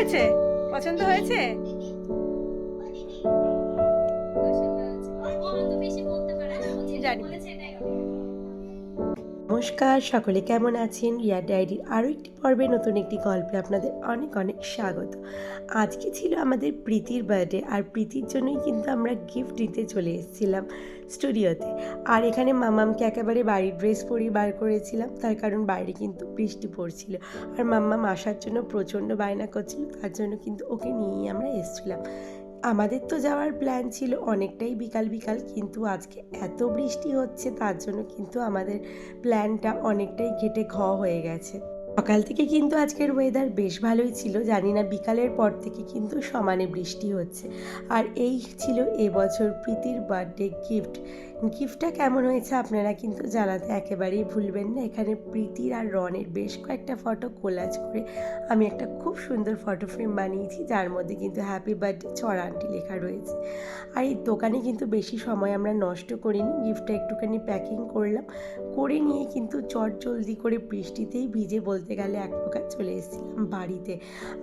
হয়েছে? পছন্দ হয়েছে? নমস্কার, সকলে কেমন আছেন? রিয়া ডায়েরির আরও একটি পর্বে নতুন একটি গল্পে আপনাদের অনেক অনেক স্বাগত। আজকে ছিল আমাদের প্রীতির বার্থডে আর প্রীতির জন্যই কিন্তু আমরা গিফট দিতে চলে এসেছিলাম স্টুডিওতে আর এখানে মামামকে একেবারে বাড়ির ড্রেস পরিয়ে বার করেছিলাম, তার কারণ বাইরে কিন্তু বৃষ্টি পড়ছিল। আর মাম্মাম আসার জন্য প্রচণ্ড বায়না করছিল, তার জন্য কিন্তু ওকে নিয়েই আমরা এসেছিলাম। আমাদের তো যাওয়ার প্ল্যান ছিল অনেকটাই বিকাল বিকাল, কিন্তু আজকে এত বৃষ্টি হচ্ছে তার জন্য কিন্তু আমাদের প্ল্যানটা অনেকটাই ঘেটে ঘ হয়ে গেছে। সকাল থেকে কিন্তু আজকের ওয়েদার বেশ ভালোই ছিল, জানি না বিকালের পর থেকে কিন্তু সমানে বৃষ্টি হচ্ছে। আর এই ছিল এবছর প্রীতির বার্থডে গিফট গিফটটা কেমন হয়েছে আপনারা কিন্তু জানাতে একেবারেই ভুলবেন না। এখানে প্রীতির আর রনের বেশ কয়েকটা ফটো কোলাজ করে আমি একটা খুব সুন্দর ফটো ফ্রেম বানিয়েছি, যার মধ্যে কিন্তু হ্যাপি বার্থডে ছড়া আন্টি লেখা রয়েছে। আর এই দোকানে কিন্তু বেশি সময় আমরা নষ্ট করিনি গিফটটা একটুখানি প্যাকিং করলাম। করে নিয়ে কিন্তু চট জলদি করে বৃষ্টিতেই ভিজে বলতে গেলে এক প্রকার চলে এসেছিলাম বাড়িতে।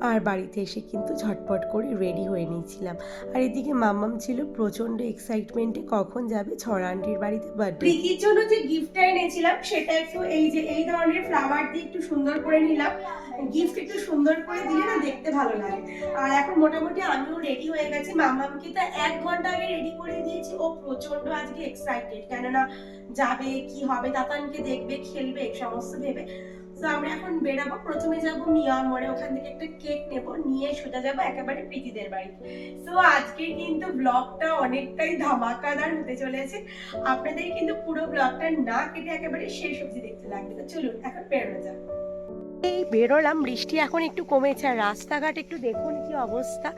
আর বাড়িতে এসে কিন্তু ঝটপট করে রেডি হয়ে নিয়েছিলাম। আর এদিকে মাম্মাম ছিল প্রচণ্ড এক্সাইটমেন্টে কখন যাবে ছড়া আন্টির বাড়িতে বার্থডে প্রীতির জন্য যে গিফটটা এনেছিলাম, সেটা একটু এই যে, এই ধরনের ফ্লাওয়ার দিয়ে একটু সুন্দর করে নিলাম। গিফট একটু সুন্দর করে দিলে না দেখতে ভালো লাগে। আর এখন মোটামুটি আমিও রেডি হয়ে গেছি। মামামকে তো এক ঘণ্টা আগে রেডি করে দিয়েছি। ও প্রচণ্ড আজকে এক্সাইটেড কেননা, যাবে, কি হবে, দাতানকে দেখবে, খেলবে সমস্ত ভেবে। তো আমরা এখন বেরাবো। প্রথমে যাব মিয়া ওখান থেকে একটা কেক নেব। নিয়ে সোজা যাব একেবারে প্রীতিদের বাড়িতে তো আজকে কিন্তু ব্লগটা অনেকটাই ধামাকাদার হতে চলেছে। আপনাদের কিন্তু পুরো ব্লগটা না কেটে একেবারে শেষ অবধি দেখতে লাগবে। তো চলুন, এখন বেরোনো যাক। এই বেরোলাম। বৃষ্টি এখন একটু কমেছে। আর রাস্তাঘাট একটু দেখুন কি অবস্থা।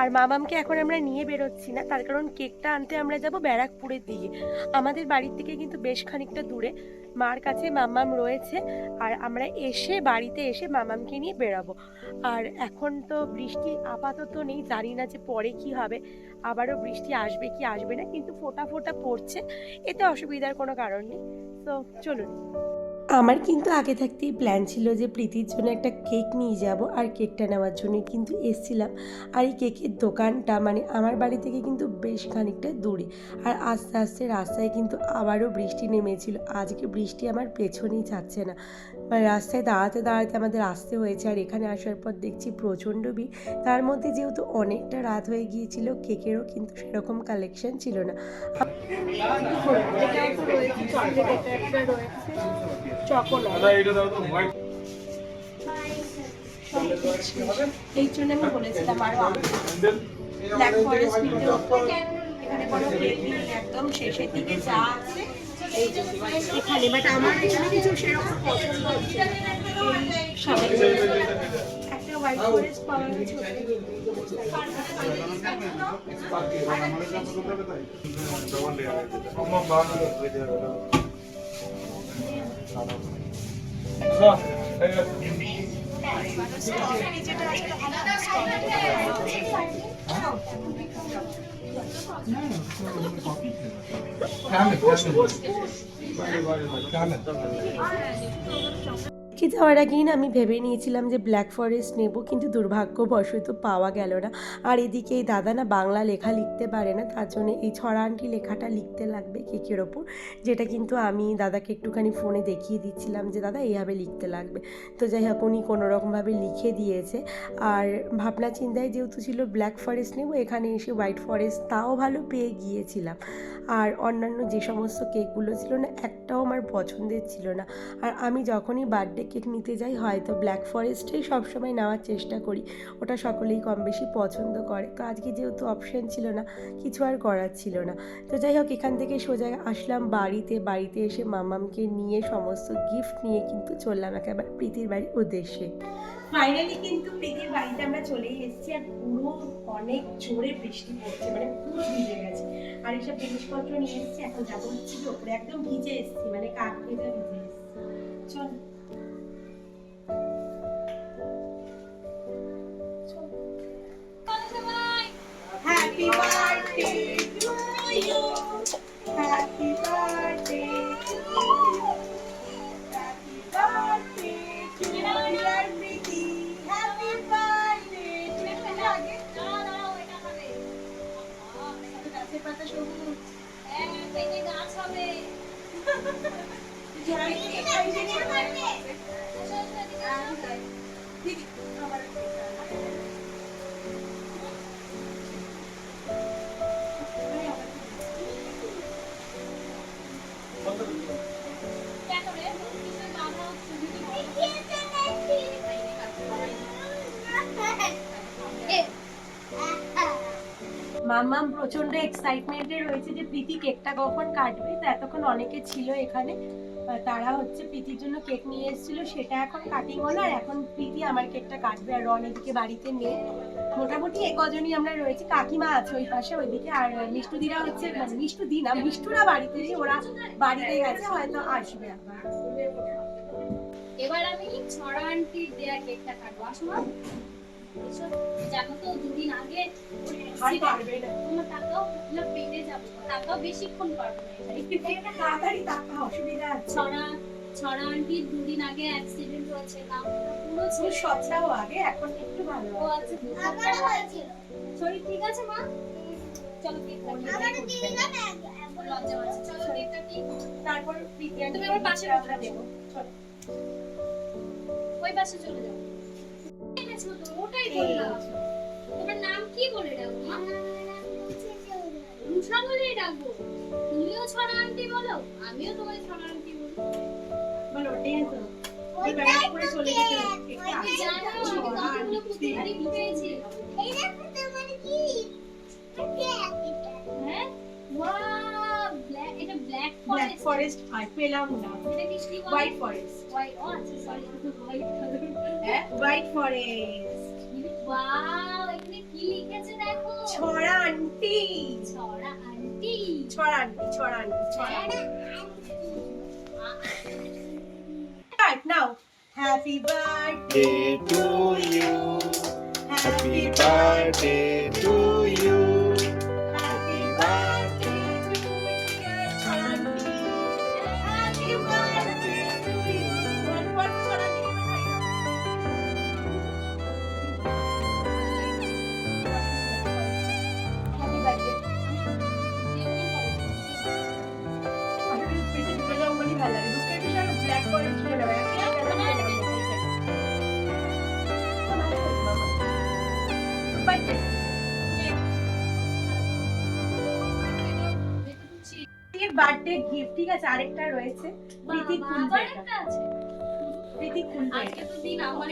আর মামামকে এখন আমরা নিয়ে বেরোচ্ছি না, তার কারণ কেকটা আনতে আমরা যাব ব্যারাকপুরের দিকে। আমাদের বাড়ির থেকে কিন্তু বেশ খানিকটা দূরে। মার কাছে মামাম রয়েছে, আর আমরা এসে বাড়িতে এসে মামামকে নিয়ে বেরাবো। আর এখন তো বৃষ্টি আপাতত নেই, জানি না যে পরে কি হবে। আবারও বৃষ্টি আসবে কি আসবে না, কিন্তু ফোটা ফোটা পড়ছে। এতে অসুবিধার কোনো কারণ নেই। তো চলুন। আমার কিন্তু আগে থাকতেই প্ল্যান ছিল যে প্রীতির জন্য একটা কেক নিয়ে যাব আর কেকটা নেওয়ার জন্য কিন্তু এসছিলাম। আর এই কেকের দোকানটা মানে আমার বাড়ি থেকে কিন্তু বেশ খানিকটা দূরে। আর আস্তে আস্তে রাস্তায় কিন্তু আবারও বৃষ্টি নেমেছিল। আজকে বৃষ্টি আমার পেছনেই যাচ্ছে না। মানে রাস্তায় দাঁড়াতে দাঁড়াতে আমাদের আসতে হয়েছে আর এখানে আসার পর দেখছি প্রচণ্ড ভিড়। তার মধ্যে যেহেতু অনেকটা রাত হয়ে গিয়েছিল, কেকেরও কিন্তু সেরকম কালেকশন ছিল না। এই জন্য আমি বলেছিলাম আরও একদম শেষের দিকে যা আছে এখানে বাট আমার এখানে কিছু সেরকম পছন্দ হচ্ছে। একটা হোয়াইট ফরেস্ট পাওয়া গেছে 干了，干了，কে যাওয়ার আগেই না আমি ভেবে নিয়েছিলাম যে ব্ল্যাক ফরেস্ট নেব, কিন্তু দুর্ভাগ্যবশত পাওয়া গেল না। আর এদিকে এই দাদা না বাংলা লেখা লিখতে পারে না, তার জন্য এই ছড়া ছড়ানটি লেখাটা লিখতে লাগবে কেকের ওপর, যেটা কিন্তু আমি দাদাকে একটুখানি ফোনে দেখিয়ে দিচ্ছিলাম যে, দাদা, এইভাবে লিখতে লাগবে। তো যাই হোক, উনি কোনো রকমভাবে লিখে দিয়েছে। আর ভাবনা চিন্তায় যেহেতু ছিল ব্ল্যাক ফরেস্ট নেব, এখানে এসে হোয়াইট ফরেস্ট তাও ভালো পেয়ে গিয়েছিলাম। আর অন্যান্য যে সমস্ত কেকগুলো ছিল না, একটাও আমার পছন্দের ছিল না। আর আমি যখনই বার্থডে কেক নিতে যাই হয়তো ব্ল্যাক ফরেস্টেই সবসময় নেওয়ার চেষ্টা করি। ওটা সকলেই কম বেশি পছন্দ করে। তো আজকে যেহেতু অপশান ছিল না, কিছু আর করার ছিল না। তো যাই হোক, এখান থেকে সোজা আসলাম বাড়িতে। বাড়িতে এসে মামামকে নিয়ে সমস্ত গিফট নিয়ে কিন্তু চললাম একেবারে প্রীতির বাড়ির উদ্দেশ্যে। ফাইনালি কিন্তু প্রীতির বাড়িতে আমরা চলেই এসেছি আর পুরো অনেক জোরে বৃষ্টি পড়ছে মানে পুরো ভিজে গেছে। আর এসব জিনিসপত্র নিয়ে এসেছি, এখন যাব হচ্ছে ওপরে। একদম ভিজে এসেছি মানে কাক ভেজা ভিজে এসেছি। চল। মাম্মাম প্রচণ্ড এক্সাইটমেন্টে রয়েছে যে প্রীতি কেকটা কখন কাটবে? তো এতক্ষণ অনেকে ছিল এখানে। তারা হচ্ছে প্রীতির জন্য কেক নিয়ে এসেছিল, সেটা এখন কাটিং হলো, আর এখন প্রীতি আমার কেকটা কাটবে, আর রন এদিকে বাড়িতে নেই। মোটামুটি এ কজনই আমরা রয়েছি, কাকিমা আছে ওই পাশে, ওইদিকে, আর মিষ্টুদিরা হচ্ছে মানে মিষ্টু দি না, মিষ্টুরা বাড়িতে ওরা বাড়িতে গেছে, হয়তো আসবে আবার। এবার আমি ছড়া আন্টির দেয়া কেকটা কাটবো। আসো জানো তো দুদিন আগে আর পারবে না। তোমরা তাকাও না পেটে যাব। তাকাও বেশিক্ষণ পারব না। এটা। একটু একটা তাড়াতাড়ি তাকা অসুবিধা ছড়া ছড়া আন্টির দুদিন আগে অ্যাক্সিডেন্ট হয়েছে নামটা পুরো ছিল সবটাও আগে এখন একটু ভালো ও আছে। শরীর ঠিক আছে মা? চলো লজ্জা চলো তারপর প্রীতি তুমি আমার পাশে আমরা দেবো। চলো। ওই পাশে চলে যাও। ঠিক আছে তো ওটাই বললাম তোমার নাম কি বলে ডাকবো মা? রুষা ডাকবো। তুমিও ছড়া আন্টি বলো আমিও তোমায় ছড়া আন্টি বলি বলো ডেন্স ওই ব্যাগ করে চলে যেতে হবে। আমি জানো আমি কতগুলো পুতুলহারি পেয়েছি? ওয়াও ব্ল্যাক এটা ব্ল্যাক ব্ল্যাক ফরেস্ট ফরেস্ট আর পেলাম না। এটা কি কি হোয়াইট ফরেস্ট হোয়াইট ও আচ্ছা সরি হোয়াইট কালার হ্যাঁ হোয়াইট ফরেস্ট ওয়াও এখানে কি লিখেছে দেখো ছড়া আন্টি ছড়া আন্টি ছড়া আন্টি ছড়া আন্টি ছড়া হ্যাঁ। Right now happy birthday Day to you. Happy Happy birthday to you. Birthday gift ঠিক আছে? আরেকটা রয়েছে। প্রীতি খুলবে। প্রীতি খুলবে আজকে তো দিন আমার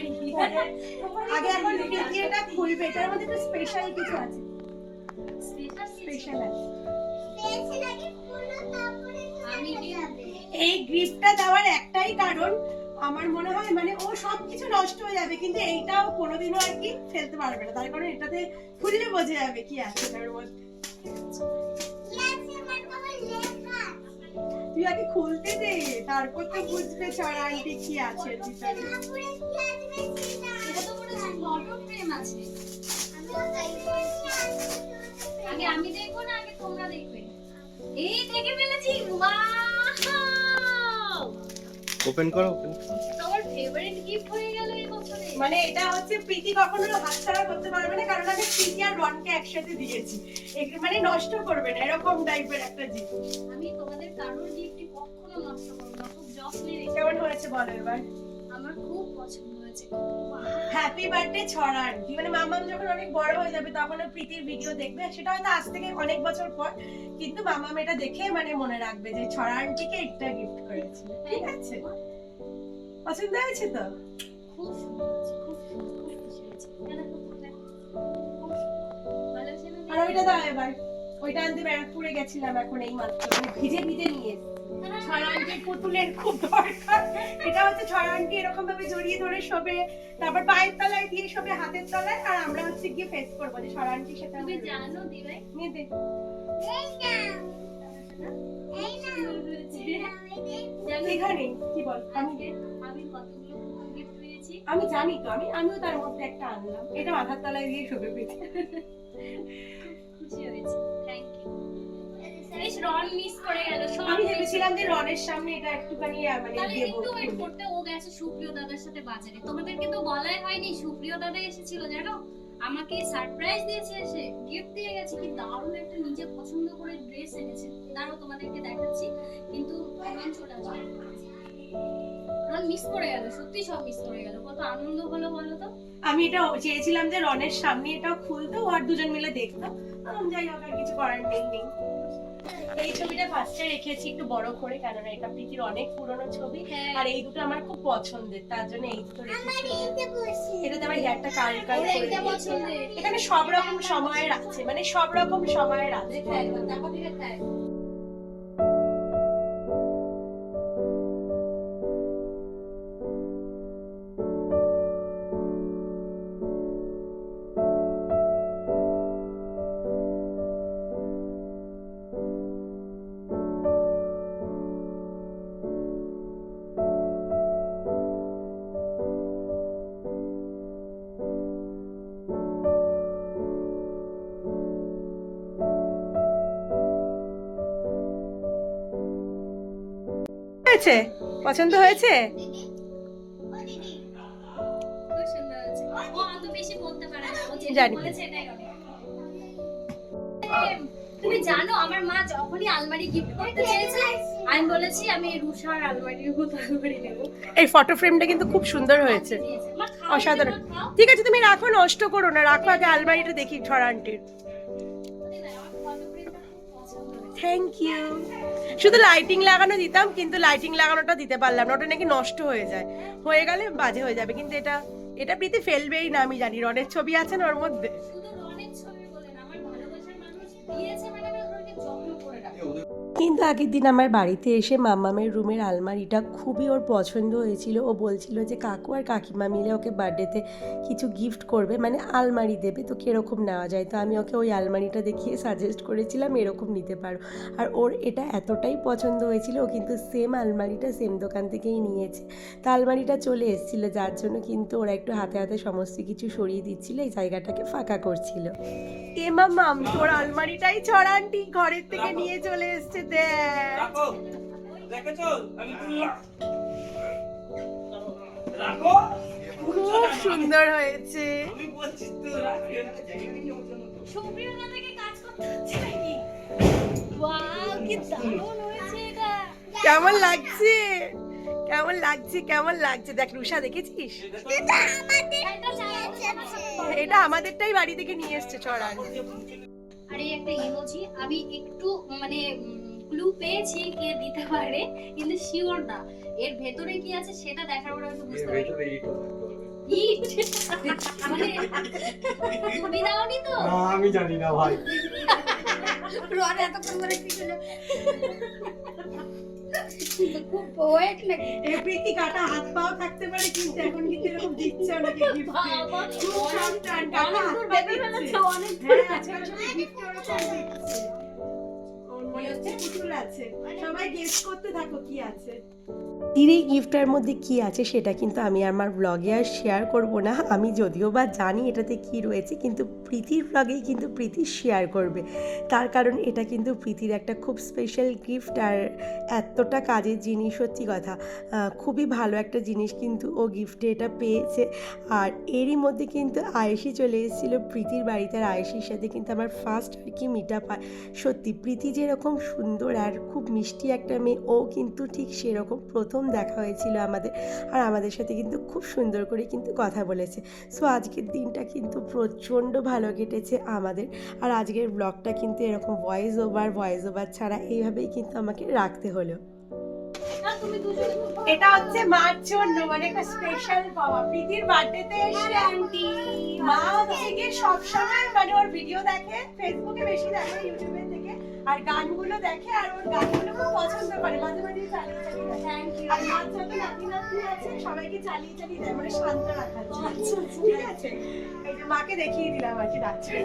আগে এখন প্রীতি এটা খুলবে এটার মধ্যে একটু স্পেশাল কিছু আছে। স্পেশাল স্পেশাল আছে। আমি এই গিফটটা দেওয়ার একটাই কারণ আমার মনে হয় মানে ও সব কিছু নষ্ট হয়ে যাবে, কিন্তু এইটাও কোনোদিনও আর কি ফেলতে পারবে না। তার কারণ এটাতে খুললে বোঝা যাবে কি আছে তার মধ্যে। তুই আগে খুলতে দে, তারপর তো বুঝবে আন্টি কি আছে আগে আমি দেখব না, আগে তোমরা দেখবে। এই দেখে ফেলেছি ওয়াও Open করো ওপেন তোমার ফেভারিট গিফট হয়ে গেল এই বছরে। মানে এটা হচ্ছে প্রীতি কখনো হাতছাড়া করতে পারবে না কারণ আমি প্রীতি আর রনকে একসাথে দিয়েছি। একে মানে নষ্ট করবে না এরকম টাইপের একটা জিনিস আমি তোমাদের কারোর গিফট কখনো নষ্ট করব না খুব যত্নে কেমন হয়েছে বলো এবার? আমার পছন্দ হয়েছে হ্যাপি বার্থডে ছড়া আন্টি মানে মামাম যখন অনেক বড় হয়ে যাবে তখন প্রীতির ভিডিও দেখবে। সেটা হয়তো আজ থেকে অনেক বছর পর কিন্তু মামাম এটা দেখে মানে মনে রাখবে যে ছড়া আন্টিকে একটা গিফট করেছে। ঠিক আছে? পছন্দ হয়েছে তো? খুব খুব আর ওইটা দাও এবার। ওইটা আনতে ব্যারাকপুরে গেছিলাম এখন এই মাত্র মানে ভিজে ভিজে নিয়ে এসেছি। ছড়া আন্টির পুতুলের খুব দরকার। এটা হচ্ছে ছড়া আন্টি এরকম ভাবে জড়িয়ে ধরে শোবে তারপর পায়ের তলায় দিয়ে শোবে হাতের তলায় আর আমরা হচ্ছে গিয়ে ফেস করব যে ছড়া আন্টির সাথে তুমি জানো দিবাই নিয়ে দে। এখানে কি বল? আমি আমি কতগুলো গিফট পেয়েছি? আমি জানি তো আমি আমিও তার মধ্যে একটা আনলাম। এটা মাথার তলায় দিয়ে শোবে পেটে রন মিস করে গেল আমি ভেবেছিলাম যে রনের সামনে এটা একটুখানি মানে তাহলে একটু ওয়েট করতে ও গেছে সুপ্রিয় দাদার সাথে বাজারে। তোমাদেরকে তো বলাই হয়নি সুপ্রিয় দাদা এসেছিল জানো? আমাকে সারপ্রাইজ দিয়েছে গিফট দিয়ে গেছে কি দারুণ একটা নিজে পছন্দ করে ড্রেস এনেছে। তোমাদেরকে দেখাচ্ছি। কিন্তু চলে আসবে। রন মিস করে গেল সত্যি সব মিস করে গেল। কত আনন্দ হলো বলো তো? আমি এটা চেয়েছিলাম যে রনের সামনে এটা খুলতো আর দুজন মিলে দেখতো। যাই হোক আর কিছু করার নেই নেই। এই ছবিটা ফার্স্টে রেখেছি একটু বড় করে কেননা এটা প্রীতির অনেক পুরনো ছবি। হ্যাঁ। আর এই দুটো আমার খুব পছন্দের তার জন্য এই দুটো রেখেছি। এটাতে আমার হেয়ারটা কাল কাল করে এখানে সব রকম সময়ের আছে মানে সব রকম সময়ের আছে। হয়েছে? পছন্দ হয়েছে? জানি। তুমি জানো আমার মা যখনই আলমারি গিফট করতে চেয়েছে আমি বলেছি আমি রুষার আলমারির মতো আলমারি নেব। এই ফটো ফ্রেমটা কিন্তু খুব সুন্দর হয়েছে। অসাধারণ। ঠিক আছে তুমি রাখো নষ্ট করো না। রাখো আগে আলমারিটা দেখি পছন্দ হয়েছে। থ্যাংক ইউ শুধু লাইটিং লাগানো দিতাম, কিন্তু লাইটিং লাগানোটা দিতে পারলাম না। ওটা নাকি নষ্ট হয়ে যায়। হয়ে গেলে বাজে হয়ে যাবে, কিন্তু এটা এটা প্রীতি ফেলবেই না, আমি জানি। রনের ছবি আছে না ওর মধ্যে? দিয়েছে কিন্তু আগের দিন আমার বাড়িতে এসে মাম্মামের রুমের আলমারিটা খুবই ওর পছন্দ হয়েছিল। ও বলছিল যে, কাকু আর কাকিমা মিলে ওকে বার্থডেতে কিছু গিফট করবে মানে আলমারি দেবে, তো কীরকম নেওয়া যায়? তো আমি ওকে ওই আলমারিটা দেখিয়ে সাজেস্ট করেছিলাম, এরকম নিতে পারো। আর ওর এটা এতটাই পছন্দ হয়েছিল, ও কিন্তু সেম আলমারিটা সেম দোকান থেকেই নিয়েছে। তো আলমারিটা চলে এসেছিল, যার জন্য কিন্তু ওরা একটু হাতে হাতে সমস্ত কিছু সরিয়ে দিচ্ছিল, এই জায়গাটাকে ফাঁকা করছিল। এ মামাম তোর আলমারিটাই ছড়ানটি ঘরের থেকে নিয়ে চলে এসছে দেখ রাখো। দেখেছ? আমি রাখো। খুব সুন্দর হয়েছে। আমি বলছি তো সুপ্রিয় দাদাকে কাজ করতে হচ্ছে নাকি? ওয়াও কি দারুণ হয়েছে এটা। কেমন লাগছে? কেমন লাগছে? কেমন লাগছে? দেখ রুষা দেখেছিস? এটা আমাদেরটাই বাড়ি থেকে নিয়ে এসছে ছড়ান আর এই একটা ইমোজি। আমি একটু মানে ক্লু পেয়েছি কে দিতে পারে কিন্তু শিওর না। এর ভেতরে কি আছে সেটা দেখার পরে হয়তো বুঝতে পারি মানে তুমি দাওনি তো? আমি জানি না ভাই। রন এতক্ষণ ধরে কি কাটা হাত পাও থাকতে পারে কিন্তু এখন কিন্তু এরকম দিচ্ছে অনেকে কাটা হাত পা দিচ্ছে। হ্যাঁ, ওরকম দিচ্ছে। মনে হচ্ছে পুতুল আছে। সবাই গেস করতে থাকো কি আছে। প্রীতির এই গিফটটার মধ্যে কি আছে সেটা কিন্তু আমি আমার ব্লগে আর শেয়ার করব না। আমি যদিও বা জানি এটাতে কি রয়েছে, কিন্তু প্রীতির ব্লগেই কিন্তু প্রীতি শেয়ার করবে। তার কারণ এটা কিন্তু প্রীতির একটা খুব স্পেশাল গিফট আর এতটা কাজের জিনিস সত্যি কথা। খুবই ভালো একটা জিনিস কিন্তু ও গিফটে এটা পেয়েছে। আর এরই মধ্যে কিন্তু আয়েসি চলে এসেছিল প্রীতির বাড়িতে আর আয়েসির সাথে কিন্তু আমার ফার্স্ট আর কি মিট আপ হয়। সত্যি প্রীতি যেরকম সুন্দর আর খুব মিষ্টি একটা মেয়ে, ও কিন্তু ঠিক সেরকম প্রথম দেখা হয়েছিল আমাদের। আর আমাদের সাথে কিন্তু খুব সুন্দর করে কিন্তু কথা বলেছে। সো আজকের দিনটা কিন্তু প্রচণ্ড ভালো কেটেছে আমাদের। আর আজকের ব্লগটা কিন্তু এরকম ভয়েস ওভার ভয়েস ওভার ছাড়া এইভাবেই কিন্তু আমাকে রাখতে হলো। এটা হচ্ছে মার জন্য মানে একটা স্পেশাল পাওয়া। প্রীতির বার্থডেতে এসে আন্টি মা হচ্ছে গিয়ে সবসময় মানে ওর ভিডিও দেখে ফেসবুকে বেশি দেখে ইউটিউবে থেকে। আর গানগুলো দেখে আর ওর গানগুলো খুব পছন্দ করে। মাঝে মাঝে চালিয়ে। থ্যাংক ইউ আর মার যত নাতি নাতনি আছে সবাইকে চালিয়ে চালিয়ে দেয় মানে শান্ত রাখার জন্য। আচ্ছা, ঠিক আছে? এই যে মাকে দেখিয়ে দিলাম আর কি রাত্রে।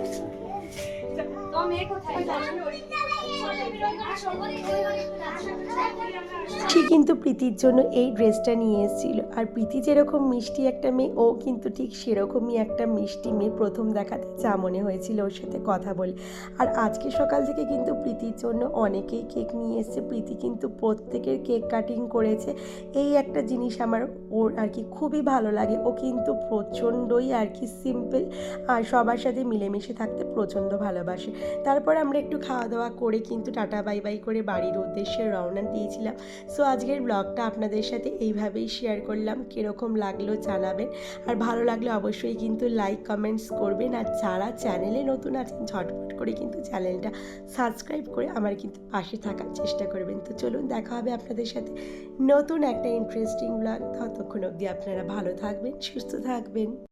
ঠিক কিন্তু প্রীতির জন্য এই ড্রেসটা নিয়ে এসেছিল। আর প্রীতি যেরকম মিষ্টি একটা মেয়ে, ও কিন্তু ঠিক সেরকমই একটা মিষ্টি মেয়ে প্রথম দেখাতে যা মনে হয়েছিল ওর সাথে কথা বলে। আর আজকে সকাল থেকে কিন্তু প্রীতির জন্য অনেকেই কেক নিয়ে এসেছে। প্রীতি কিন্তু প্রত্যেকের কেক কাটিং করেছে। এই একটা জিনিস আমার ওর আর কি খুবই ভালো লাগে। ও কিন্তু প্রচণ্ডই আর কি সিম্পল, আর সবার সাথে মিলেমিশে থাকতে প্রচণ্ড ভালোবাসে। ভালোবাসে। তারপর আমরা একটু খাওয়া দাওয়া করে কিন্তু টাটা, বাই বাই করে বাড়ির উদ্দেশ্যে রওনা দিয়েছিলাম। সো, আজকের ব্লগটা আপনাদের সাথে এইভাবেই শেয়ার করলাম। কীরকম লাগল জানাবেন। আর ভালো লাগলে অবশ্যই কিন্তু লাইক কমেন্টস করবেন। আর যারা চ্যানেলে নতুন আছেন, ঝটপট করে কিন্তু চ্যানেলটা সাবস্ক্রাইব করে আমার কিন্তু পাশে থাকার চেষ্টা করবেন। তো চলুন, দেখা হবে আপনাদের সাথে নতুন একটা ইন্টারেস্টিং ব্লগ ততক্ষণ অবধি আপনারা ভালো থাকবেন, সুস্থ থাকবেন।